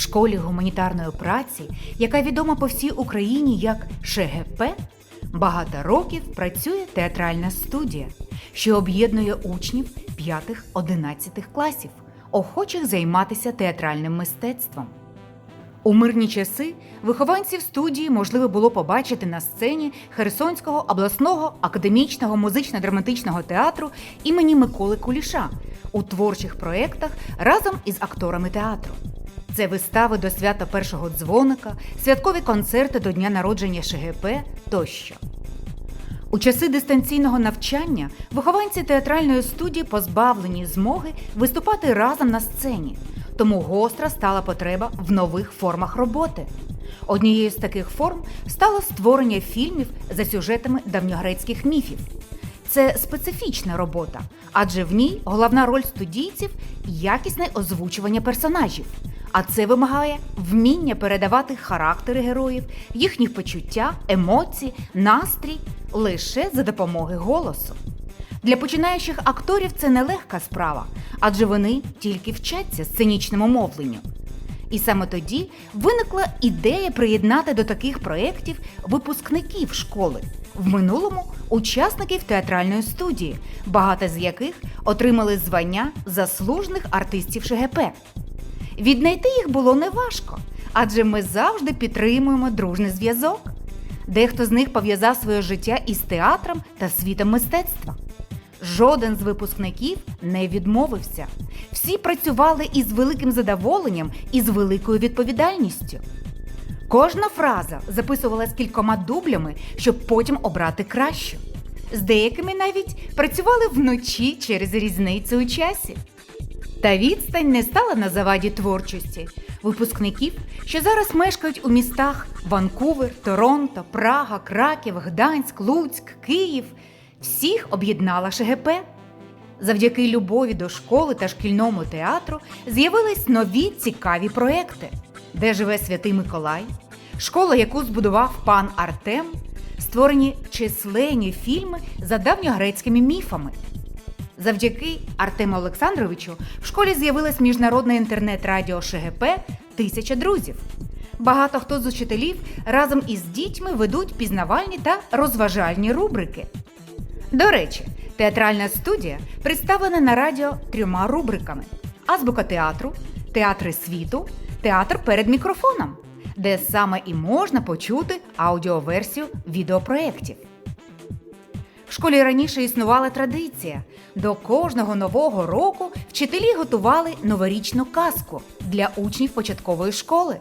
школі гуманітарної праці, яка відома по всій Україні як ШГП, багато років працює театральна студія, що об'єднує учнів 5-11 класів, охочих займатися театральним мистецтвом. У мирні часи вихованців студії можливо було побачити на сцені Херсонського обласного академічного музично-драматичного театру імені Миколи Куліша у творчих проєктах разом із акторами театру. Це вистави до свята першого дзвоника, святкові концерти до дня народження ШГП тощо. У часи дистанційного навчання вихованці театральної студії позбавлені змоги виступати разом на сцені, тому гостра стала потреба в нових формах роботи. Однією з таких форм стало створення фільмів за сюжетами давньогрецьких міфів. Це специфічна робота, адже в ній головна роль студійців якісне озвучування персонажів. А це вимагає вміння передавати характери героїв, їхніх почуття, емоції, настрій лише за допомогою голосу. Для починаючих акторів це нелегка справа, адже вони тільки вчаться сценічному мовленню. І саме тоді виникла ідея приєднати до таких проєктів випускників школи, в минулому учасників театральної студії, багато з яких отримали звання заслужених артистів ШГП. Віднайти їх було неважко, адже ми завжди підтримуємо дружний зв'язок. Дехто з них пов'язав своє життя із театром та світом мистецтва. Жоден з випускників не відмовився. Всі працювали із великим задоволенням і з великою відповідальністю. Кожна фраза записувалась кількома дублями, щоб потім обрати кращу. З деякими навіть працювали вночі через різницю у часі. Та відстань не стала на заваді творчості. Випускників, що зараз мешкають у містах Ванкувер, Торонто, Прага, Краків, Гданськ, Луцьк, Київ, всіх об'єднала ШГП. Завдяки любові до школи та шкільному театру з'явились нові цікаві проекти, де живе святий Миколай, школа, яку збудував пан Артем, створені численні фільми за давньогрецькими міфами. Завдяки Артему Олександровичу в школі з'явилось міжнародне інтернет-радіо ШГП Тисяча друзів. Багато хто з учителів разом із дітьми ведуть пізнавальні та розважальні рубрики. До речі, театральна студія представлена на радіо трьома рубриками: Азбука театру, театри світу, театр перед мікрофоном, де саме і можна почути аудіоверсію відеопроєктів. Школі раніше існувала традиція. До кожного нового року вчителі готували новорічну казку для учнів початкової школи.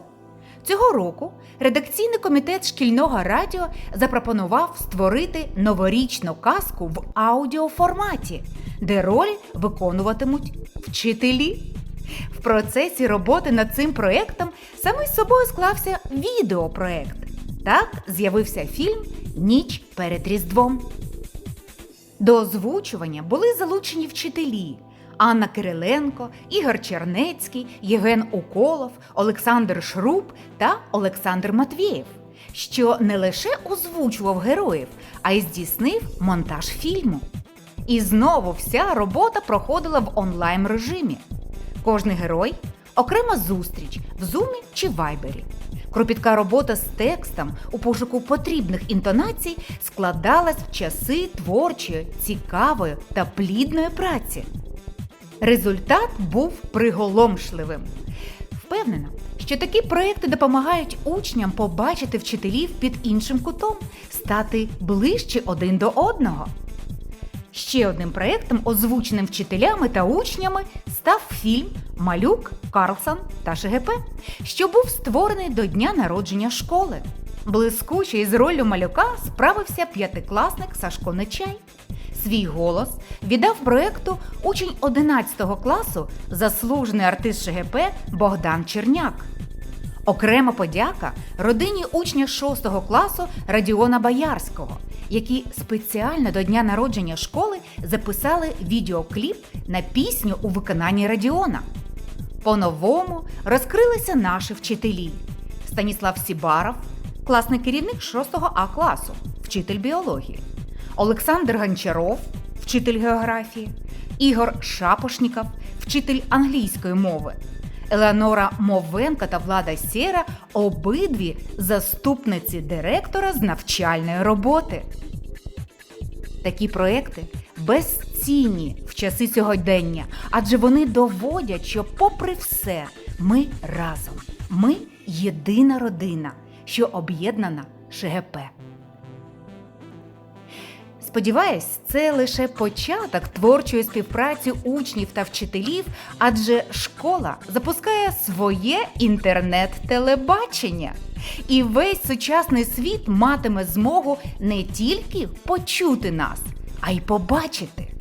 Цього року редакційний комітет шкільного радіо запропонував створити новорічну казку в аудіоформаті, де роль виконуватимуть вчителі. В процесі роботи над цим проєктом саме з собою склався відеопроєкт. Так з'явився фільм Ніч перед Різдвом. До озвучування були залучені вчителі Анна Кириленко, Ігор Чернецький, Євген Уколов, Олександр Шруб та Олександр Матвєєв, що не лише озвучував героїв, а й здійснив монтаж фільму. І знову вся робота проходила в онлайн режимі. Кожний герой окрема зустріч в зумі чи вайбері. Кропітка робота з текстом у пошуку потрібних інтонацій складалась в часи творчої, цікавої та плідної праці. Результат був приголомшливим. Впевнена, що такі проекти допомагають учням побачити вчителів під іншим кутом, стати ближче один до одного. Ще одним проєктом, озвученим вчителями та учнями, став фільм Малюк, Карлсон та ШГП, що був створений до дня народження школи. Блискуче із роллю малюка справився п'ятикласник Сашко Нечай. Свій голос віддав проєкту учень 11 класу, заслужений артист ШГП Богдан Черняк. Окрема подяка родині учня 6 класу Радіона Боярського, які спеціально до дня народження школи записали відеокліп на пісню у виконанні Радіона. По-новому розкрилися наші вчителі: Станіслав Сібаров, класний керівник 6 А класу, вчитель біології, Олександр Гончаров, вчитель географії, Ігор Шапошніков, вчитель англійської мови, Елеонора Мовенко та Влада Сєра обидві заступниці директора з навчальної роботи. Такі проекти безцінні в часи сьогодення, адже вони доводять, що, попри все, ми разом. Ми єдина родина, що об'єднана ШГП. Сподіваюсь, це лише початок творчої співпраці учнів та вчителів, адже школа запускає своє інтернет-телебачення. І весь сучасний світ матиме змогу не тільки почути нас, а й побачити.